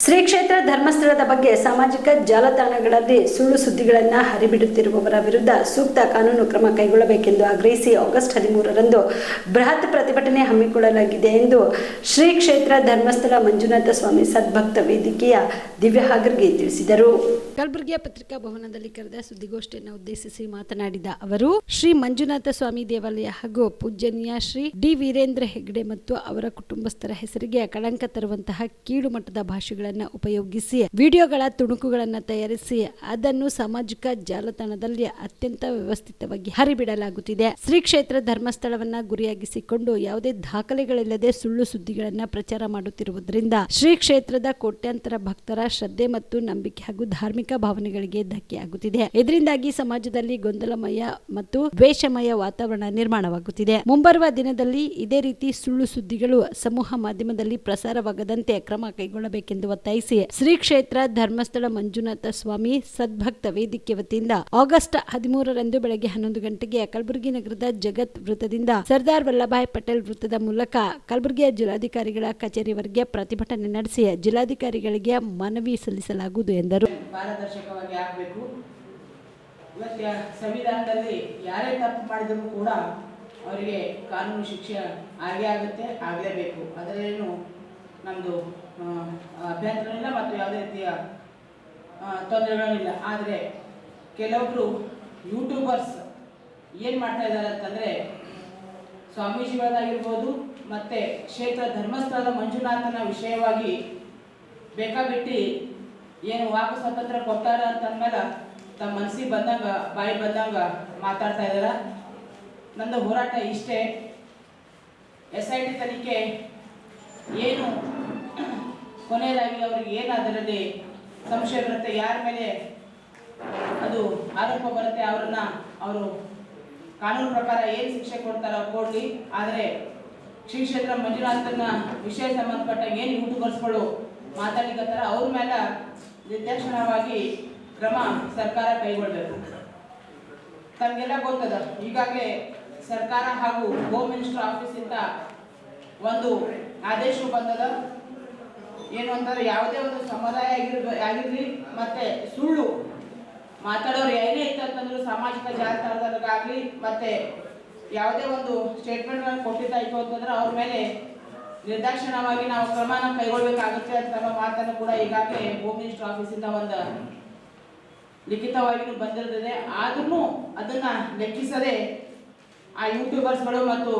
ಶ್ರೀ ಕ್ಷೇತ್ರ ಧರ್ಮಸ್ಥಳದ ಬಗ್ಗೆ ಸಾಮಾಜಿಕ ಜಾಲತಾಣಗಳಲ್ಲಿ ಸುಳ್ಳು ಸುದ್ದಿಗಳನ್ನು ಹರಿಬಿಡುತ್ತಿರುವವರ ವಿರುದ್ಧ ಸೂಕ್ತ ಕಾನೂನು ಕ್ರಮ ಕೈಗೊಳ್ಳಬೇಕೆಂದು ಆಗ್ರಹಿಸಿ ಆಗಸ್ಟ್ ಹದಿಮೂರರಂದು ಬೃಹತ್ ಪ್ರತಿಭಟನೆ ಹಮ್ಮಿಕೊಳ್ಳಲಾಗಿದೆ ಎಂದು ಶ್ರೀ ಕ್ಷೇತ್ರ ಧರ್ಮಸ್ಥಳ ಮಂಜುನಾಥ ಸ್ವಾಮಿ ಸದ್ಭಕ್ತ ವೇದಿಕೆಯ ದಿವ್ಯ ಹಾಗರ್ಗೆ ತಿಳಿಸಿದರು. ಕಲಬುರಗಿಯ ಪತ್ರಿಕಾ ಭವನದಲ್ಲಿ ಕರೆದ ಸುದ್ದಿಗೋಷ್ಠಿಯನ್ನು ಉದ್ದೇಶಿಸಿ ಮಾತನಾಡಿದ ಅವರು, ಶ್ರೀ ಮಂಜುನಾಥ ಸ್ವಾಮಿ ದೇವಾಲಯ ಹಾಗೂ ಪೂಜ್ಯನೀಯ ಶ್ರೀ ಡಿ ವೀರೇಂದ್ರ ಹೆಗ್ಡೆ ಮತ್ತು ಅವರ ಕುಟುಂಬಸ್ಥರ ಹೆಸರಿಗೆ ಕಳಂಕ ತರುವಂತಹ ಕೀಳು ಮಟ್ಟದ ಭಾಷೆಗಳನ್ನು ಉಪಯೋಗಿಸಿ, ವಿಡಿಯೋಗಳ ತುಣುಕುಗಳನ್ನು ತಯಾರಿಸಿ, ಅದನ್ನು ಸಾಮಾಜಿಕ ಜಾಲತಾಣದಲ್ಲಿ ಅತ್ಯಂತ ವ್ಯವಸ್ಥಿತವಾಗಿ ಹರಿಬಿಡಲಾಗುತ್ತಿದೆ. ಶ್ರೀ ಕ್ಷೇತ್ರ ಧರ್ಮಸ್ಥಳವನ್ನ ಗುರಿಯಾಗಿಸಿಕೊಂಡು ಯಾವುದೇ ದಾಖಲೆಗಳಿಲ್ಲದೆ ಸುಳ್ಳು ಸುದ್ದಿಗಳನ್ನ ಪ್ರಚಾರ ಮಾಡುತ್ತಿರುವುದರಿಂದ ಶ್ರೀ ಕ್ಷೇತ್ರದ ಕೋಟ್ಯಾಂತರ ಭಕ್ತರ ಶ್ರದ್ಧೆ ಮತ್ತು ನಂಬಿಕೆ ಹಾಗೂ ಧಾರ್ಮಿಕ ಭಾವನೆಗಳಿಗೆ ಧಕ್ಕೆಯಾಗುತ್ತಿದೆ. ಇದರಿಂದಾಗಿ ಸಮಾಜದಲ್ಲಿ ಗೊಂದಲಮಯ ಮತ್ತು ದ್ವೇಷಮಯ ವಾತಾವರಣ ನಿರ್ಮಾಣವಾಗುತ್ತಿದೆ. ಮುಂಬರುವ ದಿನದಲ್ಲಿ ಇದೇ ರೀತಿ ಸುಳ್ಳು ಸುದ್ದಿಗಳು ಸಮೂಹ ಮಾಧ್ಯಮದಲ್ಲಿ ಪ್ರಸಾರವಾಗದಂತೆ ಕ್ರಮ ಕೈಗೊಳ್ಳಬೇಕೆಂದು ಒತ್ತಾಯಿಸಿ, ಶ್ರೀ ಕ್ಷೇತ್ರ ಧರ್ಮಸ್ಥಳ ಮಂಜುನಾಥ ಸ್ವಾಮಿ ಸದ್ಭಕ್ತ ವೇದಿಕೆ ವತಿಯಿಂದ ಆಗಸ್ಟ್ ಹದಿಮೂರರಂದು ಬೆಳಗ್ಗೆ ಹನ್ನೊಂದು ಗಂಟೆಗೆ ಕಲಬುರಗಿ ನಗರದ ಜಗತ್ ವೃತ್ತದಿಂದ ಸರ್ದಾರ್ ವಲ್ಲಭಾಯ್ ಪಟೇಲ್ ವೃತ್ತದ ಮೂಲಕ ಕಲಬುರಗಿಯ ಜಿಲ್ಲಾಧಿಕಾರಿಗಳ ಕಚೇರಿವರೆಗೆ ಪ್ರತಿಭಟನೆ ನಡೆಸಿ ಜಿಲ್ಲಾಧಿಕಾರಿಗಳಿಗೆ ಮನವಿ ಸಲ್ಲಿಸಲಾಗುವುದು ಎಂದರು. ಸಂವಿಧಾನದಲ್ಲಿ ಯಾರೇ ತಪ್ಪು ಮಾಡಿದರೂ ಕೂಡ ಅವರಿಗೆ ಕಾನೂನು ಶಿಕ್ಷೆ ಆಗೇ ಆಗುತ್ತೆ, ಆಗಲೇಬೇಕು. ಅದರಲ್ಲೇನು ನಮ್ಮದು ಅಭ್ಯಂತರವಿಲ್ಲ ಮತ್ತು ಯಾವುದೇ ರೀತಿಯ ತೊಂದರೆಗಳಿಲ್ಲ ಆದರೆ ಕೆಲವೊಬ್ಬರು ಯೂಟ್ಯೂಬರ್ಸ್ ಏನು ಮಾಡ್ತಾ ಇದ್ದಾರೆ ಅಂತಂದರೆ ಸ್ವಾಮೀಜಿಗಳದ್ದಾಗಿರ್ಬೋದು ಮತ್ತು ಕ್ಷೇತ್ರ ಧರ್ಮಸ್ಥಳದ ಮಂಜುನಾಥನ ವಿಷಯವಾಗಿ ಬೇಕಾಬಿಟ್ಟು ಏನು ವಾಕ್ ಸ್ವಾತಂತ್ರ್ಯ ಕೊಟ್ಟಾರ ಅಂತಂದ್ಮೇಲೆ ತಮ್ಮ ಮನಸ್ಸಿಗೆ ಬಂದಂಗ, ಬಾಯಿ ಬಂದಂಗ ಮಾತಾಡ್ತಾ ಇದ್ದಾರೆ? ನಂದು ಹೋರಾಟ ಇಷ್ಟೇ. ಎಸ್ ಐ ಟಿ ತನಿಖೆ ಏನು ಕೊನೆಯದಾಗಿ ಅವ್ರಿಗೆ ಏನು ಅದರಲ್ಲಿ ಸಂಶಯ ಬರುತ್ತೆ, ಯಾರ ಮೇಲೆ ಅದು ಆರೋಪ ಬರುತ್ತೆ ಅವರನ್ನ ಅವರು ಕಾನೂನು ಪ್ರಕಾರ ಏನು ಶಿಕ್ಷೆ ಕೊಡ್ತಾರೋ ಕೊಡಲಿ. ಆದರೆ ಶ್ರೀ ಕ್ಷೇತ್ರ ಮಂಜುನಾಥನ ವಿಷಯ ಸಂಬಂಧಪಟ್ಟ ಏನು ಹುಟ್ಟುಗೊಳಿಸ್ಕೊಳ್ಳು ಮಾತಾಡಿಕತ್ತಾರ ಅವ್ರ ಮೇಲೆ ನಿರ್ದೇಶನವಾಗಿ ಕ್ರಮ ಸರ್ಕಾರ ಕೈಗೊಳ್ಳಬೇಕು ತಮಗೆಲ್ಲ ಗೊತ್ತದ, ಈಗಾಗಲೇ ಸರ್ಕಾರ ಹಾಗೂ ಹೋಮ್ ಮಿನಿಸ್ಟರ್ ಆಫೀಸಿಂದ ಒಂದು ಆದೇಶವು ಬಂದದ. ಏನು ಅಂತಂದ್ರೆ ಯಾವುದೇ ಒಂದು ಸಮುದಾಯ ಆಗಿರ್ಬ, ಆಗಿರಲಿ, ಮತ್ತೆ ಸುಳ್ಳು. ಮಾತಾಡೋರು ಏನೇ ಇತ್ತು ಅಂತಂದ್ರು ಸಾಮಾಜಿಕ ಜಾಲತಾಣದಾಗ್ಲಿ ಮತ್ತೆ ಯಾವುದೇ ಒಂದು ಸ್ಟೇಟ್ಮೆಂಟ್ ಕೊಟ್ಟಿದ್ದಾಯ್ತು ಅಂತಂದ್ರೆ ಅವ್ರ ಮೇಲೆ ನಿರ್ದಾಕ್ಷಿಣ್ಯವಾಗಿ ನಾವು ಕ್ರಮನ ಕೈಗೊಳ್ಬೇಕಾಗುತ್ತೆ ಅಂತ ನಮ್ಮ ಮಾತನ್ನು ಕೂಡ ಈಗಾಗಲೇ ಹೋಮ್ ಮಿನಿಸ್ಟರ್ ಆಫೀಸಿಂದ ಒಂದು ಲಿಖಿತವಾಗಿಯೂ ಬಂದಿರ್ತದೆ. ಆದ್ರೂ ಅದನ್ನ ಲೆಕ್ಕಿಸದೆ ಆ ಯೂಟ್ಯೂಬರ್ಸ್ಗಳು ಮತ್ತು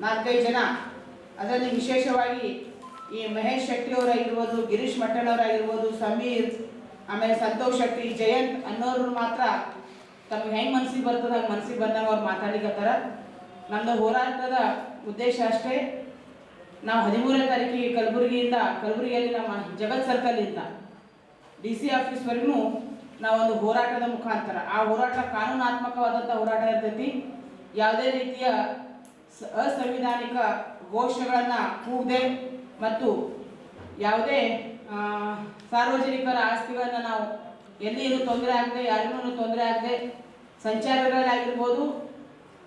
ನಾಲ್ಕೈದು ಜನ ಅದರಲ್ಲಿ ವಿಶೇಷವಾಗಿ ಈ ಮಹೇಶ್ ಶೆಟ್ಟಿ ಅವರಾಗಿರ್ಬೋದು, ಗಿರೀಶ್ ಮಟ್ಟಣ್ ಅವರಾಗಿರ್ಬೋದು, ಸಮೀರ್, ಆಮೇಲೆ ಸಂತೋಷ್ ಶೆಟ್ಟಿ, ಜಯಂತ್ ಅನ್ನೋರು ಮಾತ್ರ ತಮ್ಗೆ ಹೆಂಗೆ ಮನ್ಸಿಗೆ ಬರ್ತದೆ, ಹಂಗೆ ಮನ್ಸಿಗೆ ಬಂದಾಗ ಅವ್ರು ಮಾತಾಡ್ಲಿಕ್ಕತ್ತಾರ ನಮ್ಮದು ಹೋರಾಟದ ಉದ್ದೇಶ ಅಷ್ಟೇ. ನಾವು ಹದಿಮೂರನೇ ತಾರೀಕಿಗೆ ಕಲಬುರಗಿಯಿಂದ, ಕಲಬುರಗಿಯಲ್ಲಿ ನಮ್ಮ ಜಗತ್ ಸರ್ಕಲಿಂದ ಡಿ ಸಿ ಆಫೀಸ್ವರೆಗೂ ನಾವೊಂದು ಹೋರಾಟದ ಮುಖಾಂತರ, ಆ ಹೋರಾಟ ಕಾನೂನಾತ್ಮಕವಾದಂಥ ಹೋರಾಟ ಇರ್ತೈತಿ. ಯಾವುದೇ ರೀತಿಯ ಅಸಂವಿಧಾನಿಕ ಘೋಷಗಳನ್ನು ಕೂಗದೆ ಮತ್ತು ಯಾವುದೇ ಸಾರ್ವಜನಿಕರ ಆಸ್ತಿಗಳನ್ನು ನಾವು ಎಲ್ಲಿ ಏನು ತೊಂದರೆ ಆಗದೆ, ಯಾರಿಗೂ ತೊಂದರೆ ಆಗದೆ, ಸಂಚಾರಗಳಾಗಿರ್ಬೋದು,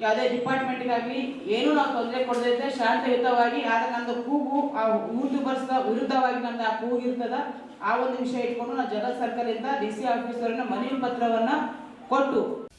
ಯಾವುದೇ ಡಿಪಾರ್ಟ್ಮೆಂಟ್ಗಾಗಲಿ ಏನೂ ನಾವು ತೊಂದರೆ ಕೊಡದಿದ್ದೆ ಶಾಂತಿಯುತವಾಗಿ ಆದರೆ ನಮ್ಮದು ಕೂಗು, ಆ ಯೂಟ್ಯೂಬರ್ಸ್ ವಿರುದ್ಧವಾಗಿ ನಮ್ದು ಆ ಕೂಗು ಇರ್ತದ. ಆ ಒಂದು ವಿಷಯ ಇಟ್ಕೊಂಡು ನಾವು ಜಗತ್ ಸರ್ಕಲಿಂದ ಡಿ ಸಿ ಆಫೀಸರ್ನ ಮನವಿ ಪತ್ರವನ್ನು ಕೊಟ್ಟು